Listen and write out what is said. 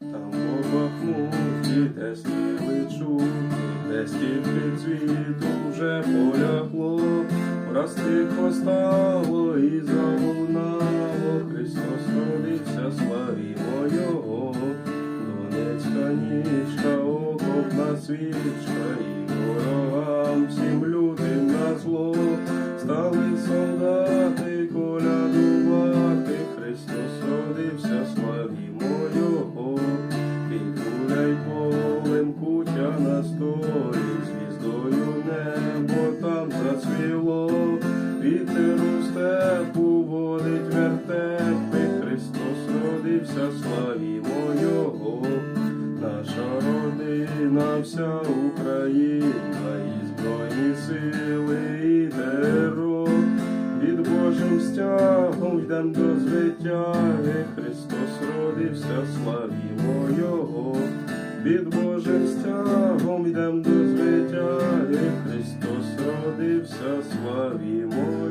Там по Бахмуті, де сніли чути, де стільки цвіту вже полягло, Раз тихо стало і залунало, Христос родився, славімо Його, Донецька нічка, окопна свічка, на столі, звіздою небо там зацвіло, вітер у степу водить вертепи, Христос родився, славімо Його, наша родина, вся Україна, і збройні сили, і терор, від Божим стягом йдем до звитяги, Христос родився, славімо від Божим стягом йдем до звитяги, Христос родився, славімо